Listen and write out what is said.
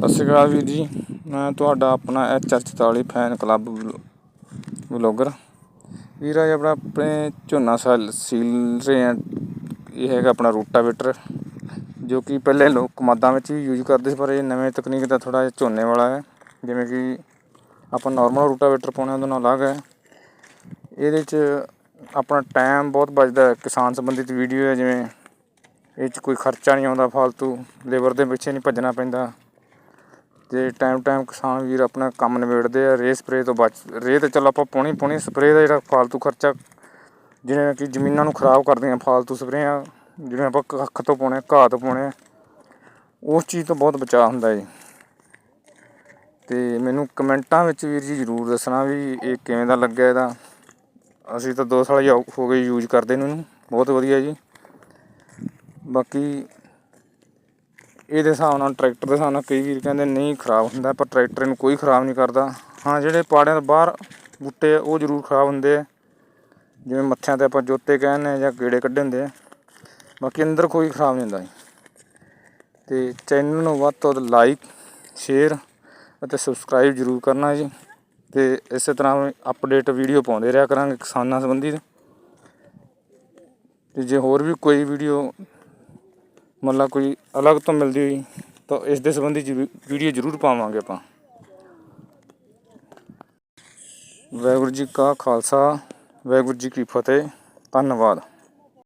ਸਤਿ ਸ਼੍ਰੀ ਅਕਾਲ ਵੀਰ ਜੀ। ਮੈਂ ਤੁਹਾਡਾ ਆਪਣਾ H R 44 fan club vlogger ਵੀਰ, ਅੱਜ ਆਪਣਾ ਆਪਣੇ ਝੋਨਾ ਸੈਲ, ਸੀਲ ਰਹੇ ਆ ਇਹ ਹੈਗਾ ਆਪਣਾ ਰੂਟਾਵੇਟਰ, ਜੋ ਕਿ ਪਹਿਲੇ ਲੋਕ ਕਮਾਦਾਂ ਵਿੱਚ ਵੀ ਯੂਜ਼ ਕਰਦੇ ਸੀ, ਪਰ ਇਹ ਨਵੇਂ ਤਕਨੀਕ ਦਾ ਥੋੜਾ ਜਿਹਾ ਝੋਨੇ ਵਾਲਾ ਹੈ। ਜਿਵੇਂ ਕਿ ਆਪਾਂ ਨਾਰਮਲ ਰੂਟਾਵੇਟਰ ਪਾਉਣੇ ਉਹਦੇ ਨਾਲ ਅਲੱਗ ਹੈ। ਇਹਦੇ 'ਚ ਆਪਣਾ ਟਾਈਮ ਬਹੁਤ ਬਚਦਾ ਹੈ। ਕਿਸਾਨ ਸੰਬੰਧਿਤ ਵੀਡੀਓ ਹੈ, ਜਿਵੇਂ ਇਹ 'ਚ ਕੋਈ ਖਰਚਾ ਨਹੀਂ ਆਉਂਦਾ ਫालतू ਲੇਬਰ ਦੇ ਪਿੱਛੇ ਨਹੀਂ ਭੱਜਣਾ ਪੈਂਦਾ। ਤੇ ਟਾਈਮ ਟਾਈਮ ਕਿਸਾਨ ਵੀਰ ਆਪਣਾ ਕੰਮ ਨਿਬੇੜਦੇ ਆ, ਰੇਹ ਸਪਰੇ ਤੋਂ ਬਚ, ਰੇਹ ਤੇ ਚੱਲ ਆਪਾਂ ਪਾਉਣੀ ਪਾਉਣੀ ਸਪਰੇ ਦਾ ਜਿਹੜਾ ਫालतू ਖਰਚਾ ਜਿਵੇਂ ਕਿ ਜ਼ਮੀਨਾਂ ਨੂੰ ਖਰਾਬ ਕਰਦੇ ਕਰਦੀਆਂ ਫालतू ਸਪਰੇਆਂ ਜਿਹੜੀਆਂ ਆਪਾਂ ਕੱਖ ਤੋਂ ਪਾਉਣੇ, ਘਾਹ ਤੋਂ ਪਾਉਣੇ ਉਸ ਚੀਜ਼ ਤੋਂ ਬਹੁਤ ਬਚਾਅ ਹੁੰਦਾ ਜੀ। ਤੇ ਮੈਨੂੰ ਕਮੈਂਟਾਂ ਵਿੱਚ ਵੀਰ ਜੀ ਜ਼ਰੂਰ ਦੱਸਣਾ ਵੀ ਇਹ ਕਿਵੇਂ ਦਾ ਲੱਗਿਆ ਇਹਦਾ। ਅਸੀਂ ਤਾਂ 2 ਸਾਲ ਹੋ ਗਏ ਯੂਜ਼ ਕਰਦੇ ਨੂੰ, ਬਹੁਤ ਵਧੀਆ ਜੀ। ਬਾਕੀ ਇਹਦੇ ਹਿਸਾਬ ਨਾਲ ਟਰੈਕਟਰ ਦੇ ਹਿਸਾਬ ਨਾਲ ਕਈ ਵੀਰ ਕਹਿੰਦੇ ਨਹੀਂ ਖਰਾਬ ਹੁੰਦਾ, ਪਰ ਟਰੈਕਟਰ ਨੂੰ ਕੋਈ ਖਰਾਬ ਨਹੀਂ ਕਰਦਾ। ਹਾਂ, ਜਿਹੜੇ ਪਾੜਿਆਂ ਤੋਂ ਬਾਹਰ ਬੂਟੇ ਆ, ਉਹ ਜ਼ਰੂਰ ਖਰਾਬ ਹੁੰਦੇ ਆ। ਜਿਵੇਂ ਮੱਥਿਆਂ ਤੇ ਆਪਾਂ ਜੋਤੇ ਕਹਿੰਦੇ ਆ ਜਾਂ ਕੀੜੇ ਕੱਢੇ ਹੁੰਦੇ ਆ। ਬਾਕੀ ਅੰਦਰ ਕੋਈ ਖਰਾਬ ਨਹੀਂ ਹੁੰਦਾ ਜੀ। ਤੇ ਚੈਨਲ ਨੂੰ ਵੱਧ ਤੋਂ ਵੱਧ ਲਾਈਕ ਸ਼ੇਅਰ ਅਤੇ ਸਬਸਕ੍ਰਾਈਬ ਜ਼ਰੂਰ ਕਰਨਾ ਜੀ। ਤੇ ਇਸੇ ਤਰ੍ਹਾਂ ਅਪਡੇਟ ਵੀਡੀਓ ਪਾਉਂਦੇ ਰਿਹਾ ਕਰਾਂਗੇ ਕਿਸਾਨਾਂ ਸੰਬੰਧੀ। ਤੇ ਜੇ ਹੋਰ ਵੀ ਕੋਈ ਵੀਡੀਓ ਮਤਲਬ ਕੋਈ ਅਲੱਗ ਤੋਂ ਮਿਲਦੀ ਹੋਈ, ਤਾਂ ਇਸ ਦੇ ਸੰਬੰਧੀ ਜ਼ਰੂ- ਵੀਡੀਓ ਜ਼ਰੂਰ ਪਾਵਾਂਗੇ ਆਪਾਂ। ਵਾਹਿਗੁਰੂ ਜੀ ਕਾ ਖਾਲਸਾ, ਵਾਹਿਗੁਰੂ ਜੀ ਕੀ ਫਤਿਹ, ਧੰਨਵਾਦ।